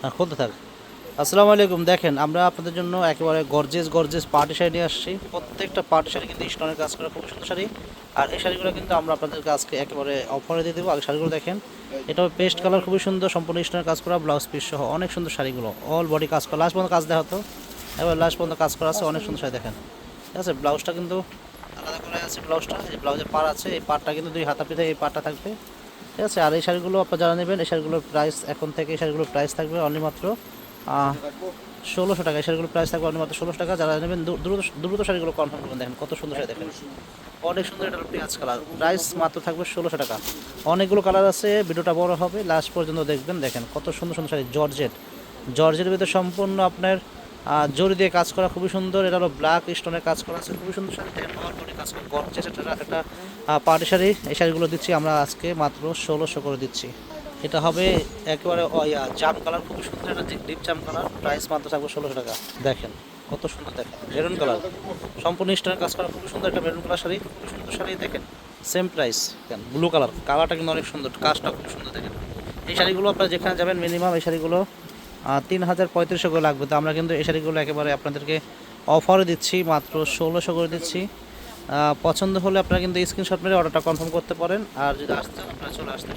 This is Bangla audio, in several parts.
হ্যাঁ খুলতে থাক। আসসালামু আলাইকুম, দেখেন, আমরা আপনাদের জন্য একেবারে গর্জেস গর্জেস পার্টি শাড়ি নিয়ে আসছি। প্রত্যেকটা পার্টি শাড়ি কিন্তু স্টোনের কাজ করা খুব সুন্দর শাড়ি। আর এই শাড়িগুলো কিন্তু আমরা আপনাদেরকে আজকে একেবারে অফারে দিয়ে দেবো। আগে শাড়িগুলো দেখেন, এটা পেস্ট কালার খুবই সুন্দর, সম্পূর্ণ স্টোনের কাজ করা ব্লাউজ পিস সহ, অনেক সুন্দর শাড়িগুলো অল বডি কাজ করা। লাস্ট পর্যন্ত কাজ দেওয়া হতো এবার লাস্ট পর্যন্ত কাজ করা আছে, অনেক সুন্দর শাড়ি দেখেন। ঠিক আছে ব্লাউজটা কিন্তু আলাদা করে আছে ব্লাউজটা এই ব্লাউজের পার আছে, এই পারটা কিন্তু দুই হাতা পিঠে এই পারটা থাকবে। ঠিক আছে, আর এই শাড়িগুলো আপনারা যারা নেবেন, এই শাড়িগুলোর প্রাইস এখন থেকে এই শাড়িগুলোর প্রাইস থাকবে অনলি মাত্র ষোলোশো টাকা। এই শাড়িগুলোর প্রাইস থাকবে অনলি মাত্র ষোলোশো টাকা। যারা নেবেন দ্রুত দ্রুত শাড়িগুলো কনফার্ম করবেন দেখেন কত সুন্দর শাড়ি দেখেন। অনেক সুন্দর এটা পেঁয়াজ কালার প্রাইস মাত্র থাকবে ষোলোশো টাকা। অনেকগুলো কালার আছে, ভিডিওটা বড় হবে লাস্ট পর্যন্ত দেখবেন, দেখেন কত সুন্দর সুন্দর শাড়ি, জর্জেট। জর্জের ভিতরে সম্পূর্ণ আপনার জরি দিয়ে কাজ করা খুবই সুন্দর। এটা হলো ব্ল্যাক স্টোনের কাজ করা আছে, খুবই সুন্দর শাড়ি কাজ করা গরজেস একটা পার্টি শাড়ি। এই শাড়িগুলো দিচ্ছি আমরা আজকে মাত্র ষোলোশো করে দিচ্ছি। এটা হবে একেবারে জাম কালার খুবই সুন্দর একটা ডিপ জাম কালার প্রাইস মাত্র থাকবে ষোলোশো টাকা। দেখেন, কত সুন্দর দেখেন মেরুন কালার সম্পূর্ণ স্টোনের কাজ করা খুব সুন্দর একটা মেরুন কালার শাড়ি খুব সুন্দর শাড়ি, দেখেন সেম প্রাইস দেখেন ব্লু কালার কালারটা কিন্তু অনেক সুন্দর কাজটা খুব সুন্দর, দেখেন। এই শাড়িগুলো আপনারা যেখানে যাবেন মিনিমাম এই শাড়িগুলো তিন হাজার পঁয়ত্রিশশো করে লাগবে। তো আমরা কিন্তু এই শাড়িগুলো একেবারে আপনাদেরকে অফারও দিচ্ছি, মাত্র ষোলোশো করে দিচ্ছি। পছন্দ হলে আপনারা কিন্তু স্ক্রিনশট মেরে অর্ডারটা কনফার্ম করতে পারেন। আর যদি আসতে আপনারা চলে আসতে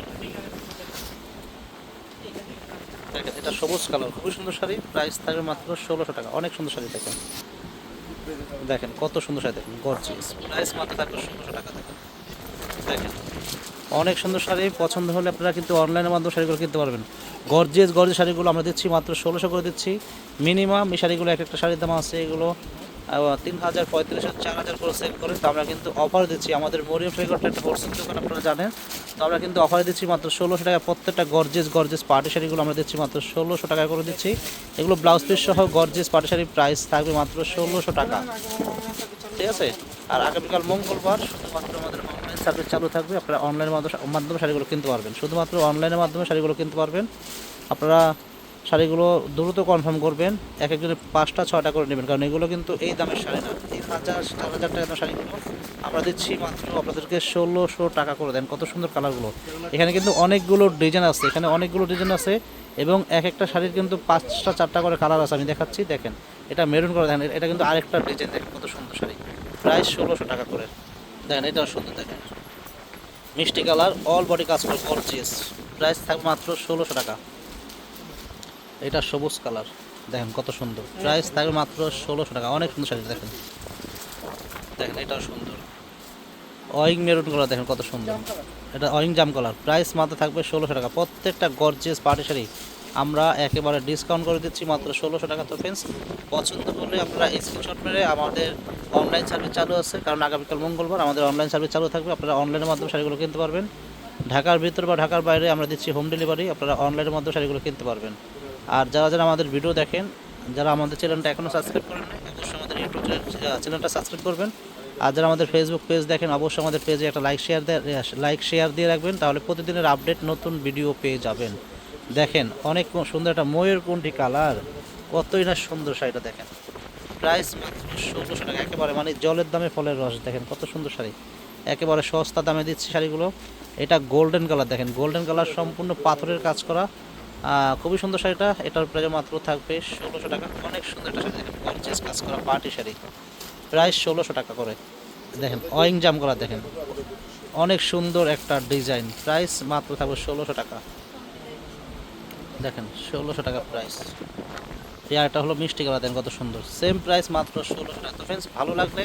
এটা সবুজ কালার খুবই সুন্দর শাড়ি। প্রাইস থাকবে মাত্র ষোলোশো টাকা। অনেক সুন্দর শাড়ি দেখেন। দেখেন, কত সুন্দর শাড়ি দেখেন গর্জিয়াস প্রাইস মাত্র থাকবে ষোলোশো টাকা, দেখেন। দেখেন। অনেক সুন্দর শাড়ি, পছন্দ হলে আপনারা কিন্তু অনলাইনের মাধ্যমে শাড়িগুলো কিনতে পারবেন। গর্জিয়াস গর্জিয়াস শাড়িগুলো আমরা দিচ্ছি মাত্র ষোলোশো করে দিচ্ছি। মিনিমাম এই শাড়িগুলো এক একটা শাড়ির দাম আছে এগুলো তিন হাজার, পঁয়ত্রিশ চার হাজার করে সেল করে। তো আমরা কিন্তু অফার দিচ্ছি আমাদের মরিয়ম শাড়িঘরটা একটা হোলসেল দোকান, আপনারা জানেন। তো আমরা কিন্তু অফার দিচ্ছি মাত্র ষোলোশো টাকা। প্রত্যেকটা গর্জিয়াস গর্জিয়াস পার্টি শাড়িগুলো আমরা দিচ্ছি মাত্র ষোলোশো টাকা করে দিচ্ছি। এগুলো ব্লাউজ পিস সহ গর্জিয়াস পার্টি শাড়ির প্রাইস থাকবে মাত্র ষোলোশো টাকা। ঠিক আছে? আর আগামীকাল মঙ্গলবার শুধুমাত্র আমাদের অনলাইন সার্ভিস চালু থাকবে। আপনারা অনলাইনের মাধ্যমে মাধ্যমে শাড়িগুলো কিনতে পারবেন। শুধুমাত্র অনলাইনের মাধ্যমে শাড়িগুলো কিনতে পারবেন। আপনারা শাড়িগুলো দ্রুত কনফার্ম করবেন। এক একজনের পাঁচটা, ছয়টা করে নেবেন। কারণ এগুলো কিন্তু এই দামের শাড়ি না। তিন হাজার চার হাজার টাকা শাড়িগুলো আমরা দিচ্ছি মাত্র আপনাদেরকে ষোলোশো টাকা করে দেন। কত সুন্দর কালারগুলো এখানে কিন্তু অনেকগুলো ডিজাইন আছে। এখানে অনেকগুলো ডিজাইন আছে এবং এক একটা শাড়ির কিন্তু পাঁচটা, চারটা করে কালার আছে। আমি দেখাচ্ছি, দেখেন। এটা মেরুন করে দেখেন এটা কিন্তু আরেকটা ডিজাইন দেখেন কত সুন্দর শাড়ি। প্রাইস ষোলোশো টাকা করে। দেখেন, এটাও সুন্দর, দেখেন। মিষ্টি কালার অল বডি কাজ করে গর্জিয়াস প্রাইস থাকবে মাত্র ষোলোশো টাকা। এটা সবুজ কালার। দেখেন, কত সুন্দর। প্রাইস থাকবে মাত্র ষোলোশো টাকা। অনেক সুন্দর শাড়ি দেখেন। দেখেন, এটাও সুন্দর। অয়িং মেরুন কালার দেখেন কত সুন্দর। এটা অয়িং জাম কালার প্রাইস মাত্র থাকবে ষোলোশো টাকা। প্রত্যেকটা গর্জিয়াস পার্টি শাড়ি আমরা একেবারে ডিসকাউন্ট করে দিচ্ছি মাত্র ষোলোশো টাকা। তো ফ্রেন্ডস পছন্দ হলে আপনারা স্ক্রিনশট মেরে আমাদের অনলাইন সার্ভিস চালু আছে। কারণ আগামীকাল মঙ্গলবার আমাদের অনলাইন সার্ভিস চালু থাকবে। আপনারা অনলাইনের মাধ্যমে শাড়িগুলো কিনতে পারবেন। ঢাকার ভিতর বা ঢাকার বাইরে আমরা দিচ্ছি হোম ডেলিভারি আপনারা অনলাইনের মাধ্যমে শাড়িগুলো কিনতে পারবেন। আর যারা যারা আমাদের ভিডিও দেখেন, যারা আমাদের চ্যানেলটা এখনও সাবস্ক্রাইব করেন নাই, অবশ্যই আমাদের ইউটিউব চ্যানেলটা সাবস্ক্রাইব করবেন। আর যারা আমাদের ফেসবুক পেজ দেখেন, অবশ্যই আমাদের পেজে একটা লাইক শেয়ার লাইক শেয়ার দিয়ে রাখবেন। তাহলে প্রতিদিনের আপডেট নতুন ভিডিও পেয়ে যাবেন। দেখেন, অনেক সুন্দর একটা ময়ূরকুণ্ঠী কালার। কতই না সুন্দর শাড়িটা দেখেন। প্রাইস ষোলোশো টাকা। একেবারে মানে জলের দামে ফলের রস, দেখেন কত সুন্দর শাড়ি। একেবারে সস্তা দামে দিচ্ছে শাড়িগুলো। এটা গোল্ডেন কালার দেখেন। গোল্ডেন কালার সম্পূর্ণ পাথরের কাজ করা। খুবই সুন্দর শাড়িটা। এটার প্রাইস মাত্র থাকবে ষোলোশো টাকা। অনেক সুন্দর একটা শাড়ি, দেখেন কাজ করা পার্টি শাড়ি। প্রাইস ষোলোশো টাকা করে। দেখেন অয়িং জাম করা, দেখেন। অনেক সুন্দর একটা ডিজাইন প্রাইস মাত্র থাকবে ষোলোশো টাকা। দেখেন, ষোলোশো টাকা প্রাইস আরেকটা হলো মিষ্টি কালার দেন কত সুন্দর। সেম প্রাইস মাত্র ষোলোশো টাকা। তো ফ্রেন্ডস ভালো লাগলে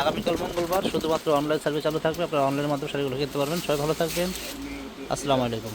আগামীকাল মঙ্গলবার শুধুমাত্র অনলাইন সার্ভিস চালু থাকবে। আপনারা অনলাইনের মাধ্যমে শাড়িগুলো কিনতে পারবেন। সবাই ভালো থাকবেন। আসসালামু আলাইকুম।